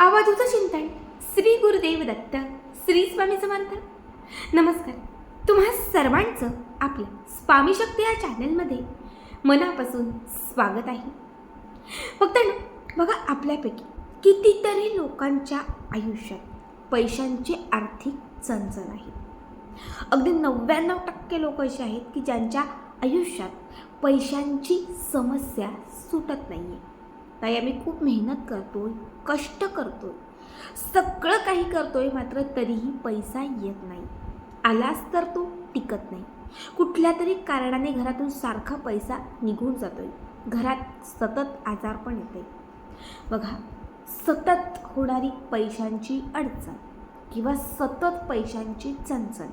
आवाजूचं चिंतन श्री गुरुदेव दत्त श्री स्वामी समर्थ नमस्कार तुम्हा सर्वांचं आपल्या स्वामी शक्ती या चॅनलमध्ये मनापासून स्वागत आहे. फक्त ना बघा आपल्यापैकी कितीतरी लोकांच्या आयुष्यात पैशांची आर्थिक चणचण आहे. अगदी नव्याण्णव टक्के लोक असे आहेत की ज्यांच्या आयुष्यात पैशांची समस्या सुटत नाही आहे ताई आम्ही खूप मेहनत करतो कष्ट करतो सगळं काही करतोय मात्र तरीही पैसा येत नाही. आलाच तर तो टिकत नाही. कुठल्या तरी कारणाने घरातून सारखा पैसा निघून जातोय. घरात सतत आजार पण येते बघा सतत होणारी पैशांची अडचण किंवा सतत पैशांची चणचण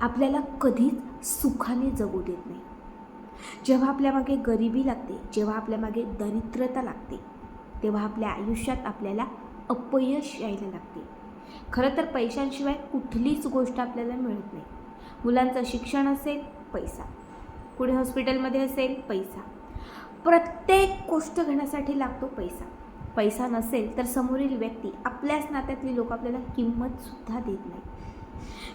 आपल्याला कधीच सुखाने जगू देत नाही. जेव्हा आपल्या मागे गरिबी लागते जेव्हा आपल्या मागे दरिद्रता लागते तेव्हा आपल्या आयुष्यात आपल्याला अपयश यायला लागते. खरं तर पैशांशिवाय कुठलीच गोष्ट आपल्याला मिळत नाही. मुलांचं शिक्षण असेल पैसा. पुढे हॉस्पिटलमध्ये असेल पैसा. प्रत्येक गोष्ट घेण्यासाठी लागतो पैसा. पैसा नसेल तर समोरील व्यक्ती आपल्याच नात्यातली लोक आपल्याला किंमतसुद्धा देत नाही.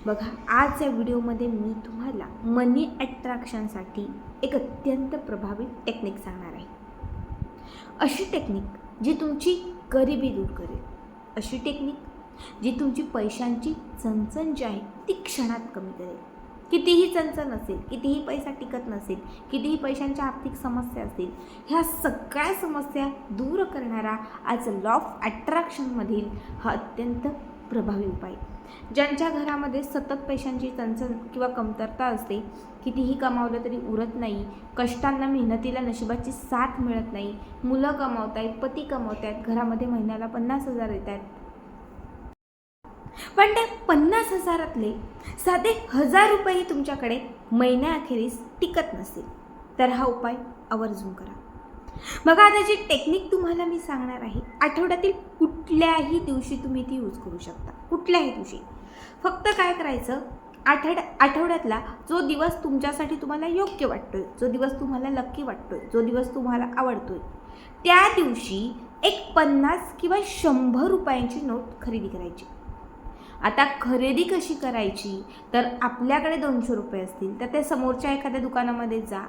बघा आज या व्हिडिओमध्ये मी तुम्हाला मनी अट्रॅक्शनसाठी एक अत्यंत प्रभावी टेक्निक सांगणार आहे. अशी टेक्निक जी तुमची गरिबी दूर करेल. अशी टेक्निक जी तुमची पैशांची चणचण जी आहे ती क्षणात कमी करेल. कितीही चणचण असेल कितीही पैसा टिकत नसेल कितीही पैशांच्या आर्थिक समस्या असतील ह्या सगळ्या समस्या दूर करणारा आज लॉ ऑफ अट्रॅक्शनमधील हा अत्यंत प्रभावी उपाय. ज्यांच्या घरामध्ये सतत पैशांची चणचण किंवा कमतरता असते कितीही कमावलं तरी उरत नाही कष्टांना मेहनतीला नशिबाची साथ मिळत नाही मुलं कमावत आहेत पती कमावत आहेत घरामध्ये महिन्याला पन्नास हजार येत आहेत पण त्या पन्नास हजारातले साधे हजार रुपयेही तुमच्याकडे महिन्याअखेरीस टिकत नसेल तर हा उपाय आवर्जून करा. बघा आता जी टेक्निक तुम्हाला मी सांगणार आहे आठवड्यातील कुठल्याही दिवशी तुम्ही ती यूज करू शकता. कुठल्याही दिवशी. फक्त काय करायचं आठवड्या आठवड्यातला जो दिवस तुमच्यासाठी तुम्हाला योग्य वाटतोय जो दिवस तुम्हाला लक्की वाटतोय जो दिवस तुम्हाला आवडतोय त्या दिवशी एक पन्नास किंवा शंभर रुपयांची नोट खरेदी करायची. आता खरेदी कशी करायची तर आपल्याकडे दोनशे रुपये असतील तर ते समोरच्या एखाद्या दुकानामध्ये जा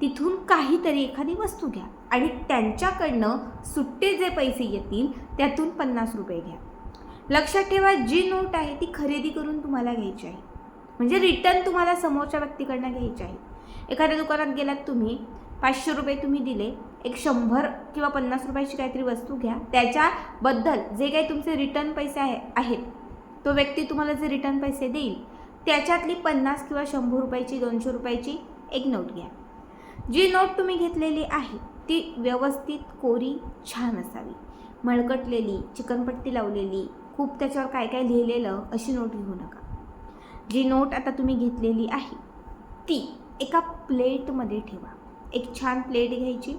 तिथून काहीतरी एखादी वस्तू घ्या आणि त्यांच्याकडनं सुट्टे जे पैसे येतील त्यातून पन्नास रुपये घ्या. लक्षात ठेवा जी नोट आहे ती खरेदी करून तुम्हाला घ्यायची आहे. म्हणजे रिटर्न तुम्हाला समोरच्या व्यक्तीकडनं घ्यायची आहे. एखाद्या दुकानात गेलात तुम्ही पाचशे रुपये तुम्ही दिले एक शंभर किंवा पन्नास रुपयाची काहीतरी वस्तू घ्या त्याच्याबद्दल जे काही तुमचे रिटर्न पैसे आहे आहेत तो व्यक्ती तुम्हाला जे रिटर्न पैसे देईल त्याच्यातली पन्नास किंवा शंभर रुपयाची दोनशे रुपयाची एक नोट घ्या. जी नोट तुम्ही घेतलेली आहे ती व्यवस्थित कोरी छान असावी. मळकटलेली चिकनपट्टी लावलेली खूप त्याच्यावर काय काय लिहिलेलं अशी नोट घेऊ नका. जी नोट आता तुम्ही घेतलेली आहे ती एका प्लेटमध्ये ठेवा. एक छान प्लेट घ्यायची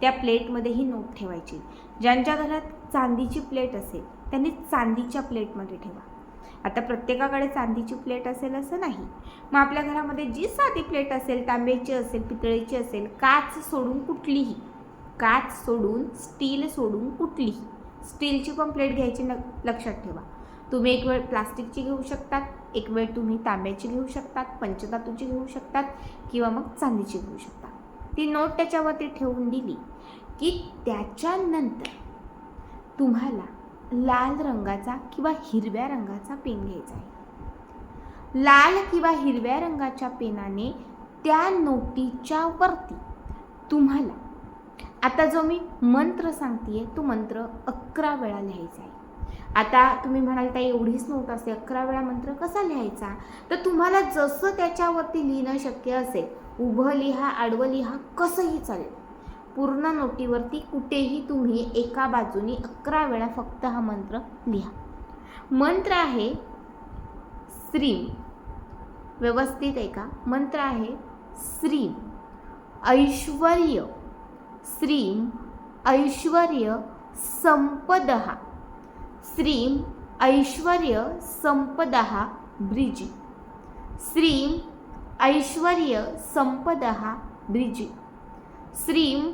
त्या प्लेटमध्ये ही नोट ठेवायची. ज्यांच्या घरात चांदीची प्लेट असेल त्यांनी चांदीच्या प्लेटमध्ये ठेवा. आता प्रत्येकाकडे चांदीची प्लेट असेल असं नाही. मग आपल्या घरामध्ये जी साधी प्लेट असेल तांब्याची असेल पितळेची असेल काच सोडून कुठलीही काच सोडून स्टील सोडून कुठलीही स्टीलची पण प्लेट घ्यायची न लक्षात ठेवा. तुम्ही एक वेळ प्लास्टिकची घेऊ शकतात एक वेळ तुम्ही तांब्याची घेऊ शकतात पंचधातूची घेऊ शकतात किंवा मग चांदीची घेऊ शकता ती नोट त्याच्यावरती ठेवून दिली की त्याच्यानंतर तुम्हाला लाल रंगाचा किंवा हिरव्या रंगाचा पेन घ्यायचा आहे. लाल किंवा हिरव्या रंगाच्या पेनाने त्या नोटीच्या वरती तुम्हाला आता जो मी मंत्र सांगते तो मंत्र अकरा वेळा लिहायचा आहे. आता तुम्ही म्हणाल त्या एवढीच नोट असते अकरा वेळा मंत्र कसा लिहायचा? तर तुम्हाला जसं त्याच्यावरती लिहिणं शक्य असेल उभं लिहा आडवं लिहा कसंही चालेल. पूर्ण नोटीवरती कुठेही तुम्ही एका बाजूनी अकरा वेळा फक्त हा मंत्र लिहा. मंत्र आहे श्रीम. व्यवस्थित ऐका मंत्र आहे श्रीम. ऐश्वर्य. श्रीम. ऐश्वर्य संपदहा श्रीम. ऐश्वर्य संपदहा ब्रिजी. श्रीम. ऐश्वर्य संपदहा ब्रिजी. श्रीम.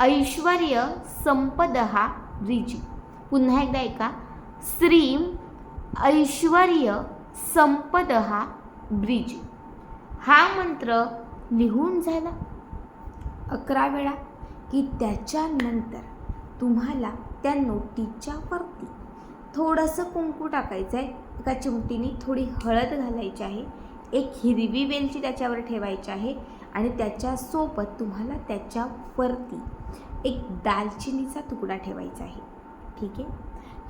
ऐश्वर्य संपदहा रिजी. पुन्हा एकदा ऐका. श्रीम ऐश्वर्य संपदहा ब्रिज हा मंत्र लिहून झाला. अकरा वेळा की त्याच्यानंतर तुम्हाला त्या नोटीच्या वरती थोडंसं कुंकू टाकायचं आहे एका चिमटीने थोडी हळद घालायची आहे. एक हिरवी वेलची त्याच्यावर ठेवायची आहे. आणि त्याच्यासोबत तुम्हाला त्याच्यावरती एक दालचिनीचा तुकडा ठेवायचा आहे. ठीक आहे?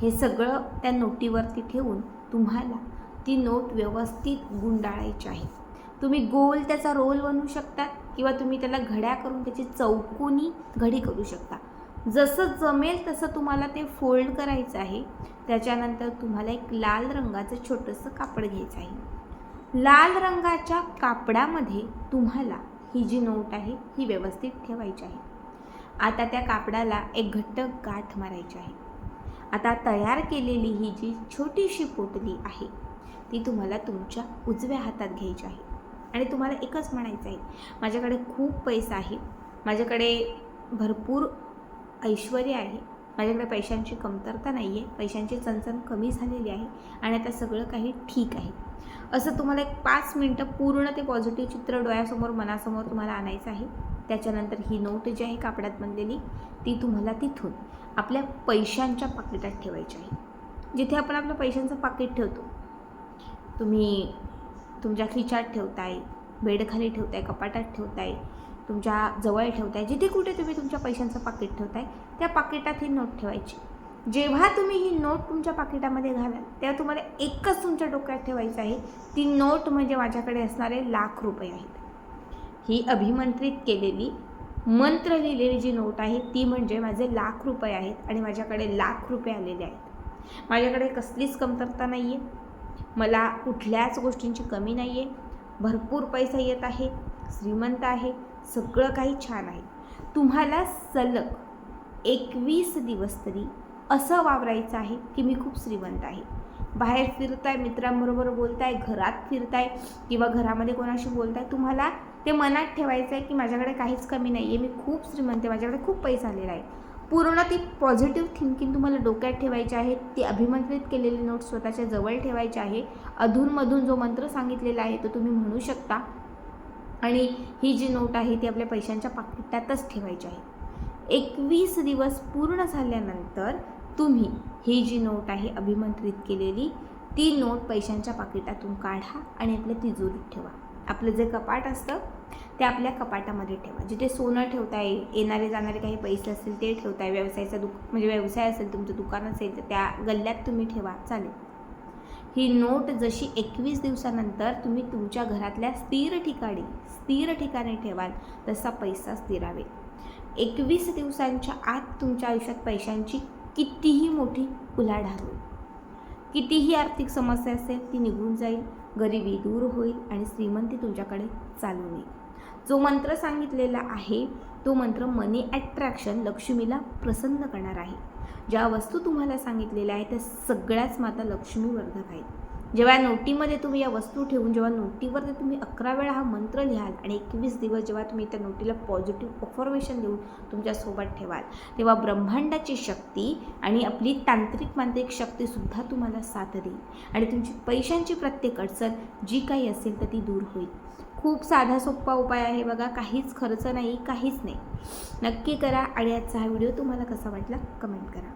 हे सगळं त्या नोटीवरती ठेवून तुम्हाला ती नोट व्यवस्थित गुंडाळायची आहे. तुम्ही गोल त्याचा रोल बनवू शकता किंवा तुम्ही त्याला घड्या करून त्याची चौकोनी घडी करू शकता. जसं जमेल तसं तुम्हाला ते फोल्ड करायचं आहे. त्याच्यानंतर तुम्हाला एक लाल रंगाचं छोटंसं कापड घ्यायचं आहे. लाल रंगाच्या कापडामध्ये तुम्हाला ही जी नोट आहे ही व्यवस्थित ठेवायची आहे. आता त्या कापडाला एक घट्ट गाठ मारायची आहे. आता तयार केलेली ही जी छोटीशी पोटली आहे ती तुम्हाला तुमच्या उजव्या हातात घ्यायची आहे. आणि तुम्हाला एकच म्हणायचं आहे माझ्याकडे खूप पैसा आहे माझ्याकडे भरपूर ऐश्वर आहे माझ्याकडे पैशांची कमतरता नाही आहे पैशांची चणचण कमी झालेली आहे आणि आता सगळं काही ठीक आहे. असं तुम्हाला एक पाच मिनटं पूर्ण ते पॉझिटिव्ह चित्र डोळ्यासमोर मनासमोर तुम्हाला आणायचं आहे. त्याच्यानंतर ही नोट जी आहे कापडात बनलेली ती तुम्हाला तिथून आपल्या पैशांच्या पाकिटात ठेवायची आहे. जिथे आपण आपलं पैशांचं पाकिट ठेवतो तुम्ही तुमच्या खिच्यात ठेवताय बेडखाली ठेवताय कपाटात ठेवताय तुमच्या जवळ ठेवताय जिथे कुठे तुम्ही तुमच्या पैशांचं पाकिट ठेवताय त्या पाकिटात ही नोट ठेवायची. जेव्हा तुम्ही ही नोट तुमच्या पाकिटामध्ये घालाल तेव्हा तुम्हाला एकच तुमच्या डोक्यात ठेवायचं आहे ती नोट म्हणजे माझ्याकडे असणारे लाख रुपये आहेत. ही अभिमंत्रित केलेली मंत्र लिहिलेली जी नोट आहे ती म्हणजे माझे लाख रुपये आहेत आणि माझ्याकडे लाख रुपये आलेले आहेत. माझ्याकडे कसलीच कमतरता नाही आहे मला कुठल्याच गोष्टींची कमी नाही आहे भरपूर पैसा येत आहे श्रीमंत आहे सगळं काही छान आहे. तुम्हाला सलग एकवीस दिवस तरी असं वावरायचं आहे की मी खूप श्रीमंत आहे. बाहेर फिरताय मित्रांबरोबर बोलताय घरात फिरताय किंवा घरामध्ये कोणाशी बोलताय तुम्हाला ते मनात ठेवायचं आहे की माझ्याकडे काहीच कमी नाही आहे मी खूप श्रीमंत आहे माझ्याकडे खूप पैसा आलेला आहे. पूर्ण ती पॉझिटिव्ह थिंकिंग तुम्हाला डोक्यात ठेवायची आहे. ती अभिमंत्रित केलेली नोट स्वतःच्या जवळ ठेवायची आहे. अधूनमधून जो मंत्र सांगितलेला आहे तो तुम्ही म्हणू शकता. आणि ही जी नोट आहे ती आपल्या पैशांच्या पाकिटातच ठेवायची आहे. एकवीस दिवस पूर्ण झाल्यानंतर तुम्ही ही जी नोट आहे अभिमंत्रित केलेली ती नोट पैशांच्या पाकिटातून काढा आणि आपल्या तिजोरीत ठेवा. आपलं जे कपाट असतं ते आपल्या कपाटामध्ये ठेवा. जिथे सोनं ठेवता येईल येणारे जाणारे काही पैसे असतील ते ठेवता येईल. व्यवसायाचा दुक म्हणजे व्यवसाय असेल तुमचं दुकान असेल तर त्या गल्ल्यात तुम्ही ठेवा. चालेल. ही नोट जशी एकवीस दिवसानंतर तुम्ही तुमच्या घरातल्या स्थिर ठिकाणी स्थिर ठिकाणी ठेवाल तसा पैसा स्थिरावेल. एकवीस दिवसांच्या आत तुमच्या आयुष्यात पैशांची कितीही मोठी उलाढाल कितीही आर्थिक समस्या असेल ती निघून जाईल. गरिबी दूर होईल आणि श्रीमंती तुमच्याकडे चालून येईल. जो मंत्र सांगितलेला आहे तो मंत्र मनी ॲट्रॅक्शन लक्ष्मीला प्रसन्न करणार आहे. ज्या वस्तू तुम्हाला सांगितलेल्या आहेत त्या सगळ्याच माता लक्ष्मीवर्धक आहेत. जेव्हा नोटीमध्ये तुम्ही या वस्तू ठेवून जेव्हा नोटीवरती तुम्ही अकरा वेळा हा मंत्र लिहाल आणि एकवीस दिवस जेव्हा तुम्ही त्या नोटीला पॉझिटिव्ह अफॉर्मेशन देऊन तुमच्यासोबत ठेवाल तेव्हा ब्रह्मांडाची शक्ती आणि आपली तांत्रिक मांत्रिक शक्तीसुद्धा तुम्हाला साथ देईल. आणि तुमची पैशांची प्रत्येक अडचण जी काही असेल तर ती दूर होईल. खूप साधा सोपा उपाय आहे बघा काहीच खर्च नाही काहीच नाही. नक्की करा आणि आजचा हा व्हिडिओ तुम्हाला कसा वाटला कमेंट करा.